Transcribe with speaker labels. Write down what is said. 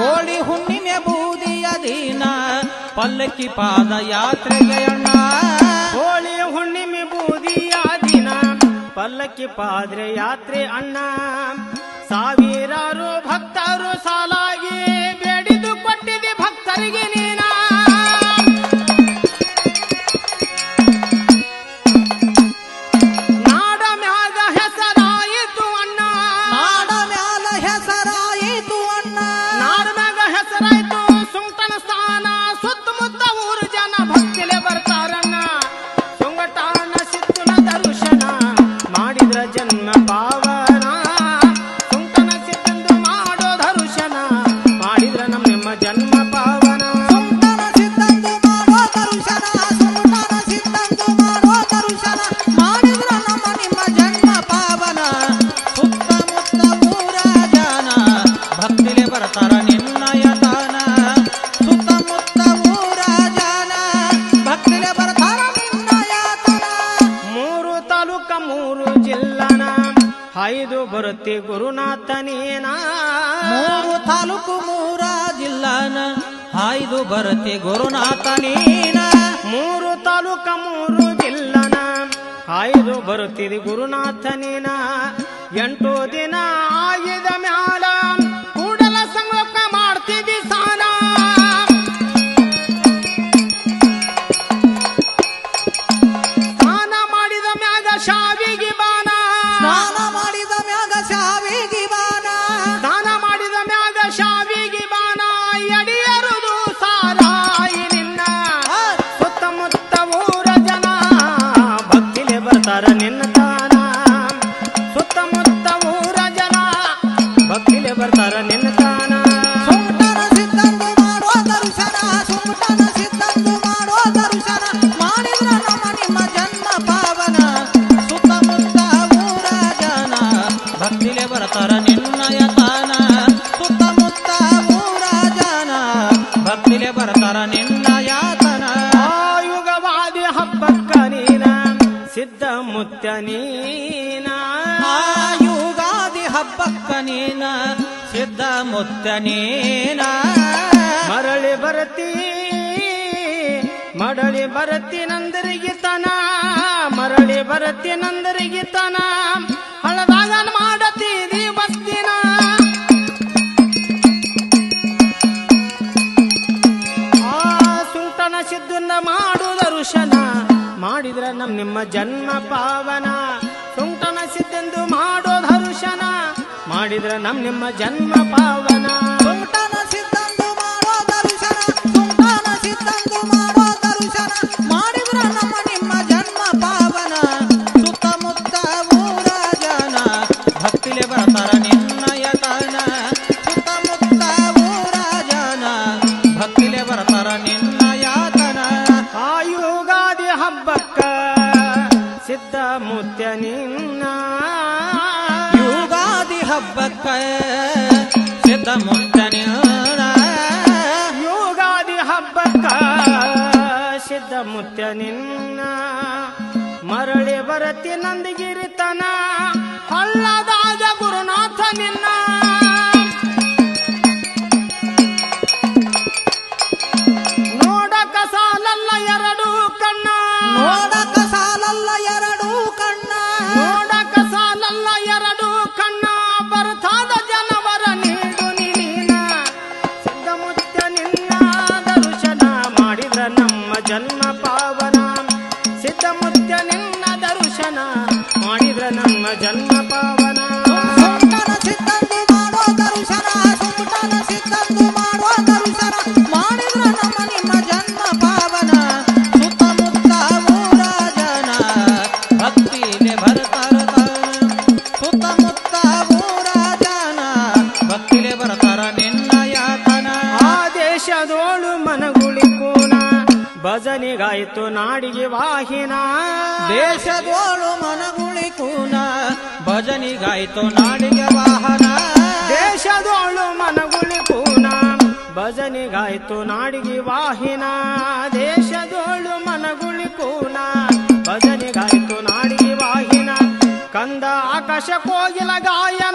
Speaker 1: ಹೋಳಿ ಹುಣ್ಣಿಮೆ ಬೂದಿಯ ದಿನ, ಪಲ್ಲಕ್ಕಿ ಪಾದ ಯಾತ್ರೆಗೆ ಅಣ್ಣ.
Speaker 2: ಹೋಳಿ ಹುಣ್ಣಿಮೆ ಬೂದಿಯ ದಿನ, ಪಲ್ಲಕ್ಕಿ ಪಾದ್ರೆ ಯಾತ್ರೆ ಅಣ್ಣ. ಸಾವಿರಾರು ಭಕ್ತರು ಸಾಲಾಗಿ ಬೇಡಿದು ಕೊಟ್ಟಿದೆ ಭಕ್ತರಿಗೆ
Speaker 1: ಬರುತ್ತಿ ಗುರುನಾಥನೇನ
Speaker 2: ಮೂರು ತಾಲೂಕು ಮೂರ ಜಿಲ್ಲಾನ ಆಯ್ದು ಬರುತ್ತಿ ಗುರುನಾಥನೇನ
Speaker 1: ಮೂರು ತಾಲೂಕ ಮೂರು ಜಿಲ್ಲನ
Speaker 2: ಆಯ್ದು ಬರುತ್ತಿದೆ ಗುರುನಾಥನೇನ ಎಂಟು ದಿನ ಆಯ್ದ ಮ್ಯಾಲ ಭಕ್ತಿಲೆ ಬರತಾರ
Speaker 1: ನಿನ್ನಯ ತಾನ. ಸುತ್ತಮುತ್ತ ಊರ ಜನ ಭಕ್ತಿಲೆ ಬರತಾರ ನಿನ್ನಯ ತನ.
Speaker 2: ಆಯುಗವಾದಿ ಹಬ್ಬಕ್ಕ ನೀನ, ಸಿದ್ಧ ಮುತ್ಯ ನೀನ.
Speaker 1: ಆ ಯುಗಾದಿ ಹಬ್ಬಕ್ಕ ನೀನ, ಸಿದ್ಧ ಮುತ್ತ ನೀನ.
Speaker 2: ಮರಳಿ ಬರತಿ ಮರಳಿ ಬರತಿ ನಂದರಿಗೆ ತನ ಮರಳಿ ಬರತಿ ನಂದರಿಗೆ ಮಾಡುವುದ ಮಾಡಿದ್ರ ನಮ್ ನಿಮ್ಮ ಜನ್ಮ ಪಾವನ. ಸುಂಟನ ಸಿದ್ದೆಂದು ಮಾಡೋ ದರ್ಶನ ಮಾಡಿದ್ರ ನಮ್ ನಿಮ್ಮ ಜನ್ಮ ಪಾವನ.
Speaker 1: ಸುಂಟನ ಸಿದ್ಧಂದು ಮಾಡೋ ದರ್ಶನ, ಸುಂಟನ ಸಿದ್ಧಂದು
Speaker 2: ಮುತ್ಯ ನಿನ್ನ ಮರಳಿ ಬರತಿ ನಂದಗಿರಿತನ. ಮಾಡಿದ್ರ ನಮ್ಮ ಜನ್ಮ ಪಾವನ ಭಜನಿಗಾಯ್ತು ನಾಡಿಗೆ ವಾಹಿನ.
Speaker 1: ದೇಶದೋಳು ಮನಗುಳಿ ಕೂನ. ಭಜನಿಗಾಯಿತು ನಾಡಿಗೆ ವಾಹನ.
Speaker 2: ದೇಶದೋಳು ಮನಗುಳಿ ಕೂನ. ಭಜನಿಗಾಯಿತು ನಾಡಿಗೆ ವಾಹಿನ. ದೇಶದೋಳು ಮನಗುಳಿ ಕೂನ. ಭಜನಿಗಾಯಿತು ನಾಡಿಗೆ ವಾಹಿನ. ಕಂದ ಆಕಾಶ ಕೋಗಿಲ ಗಾಯನ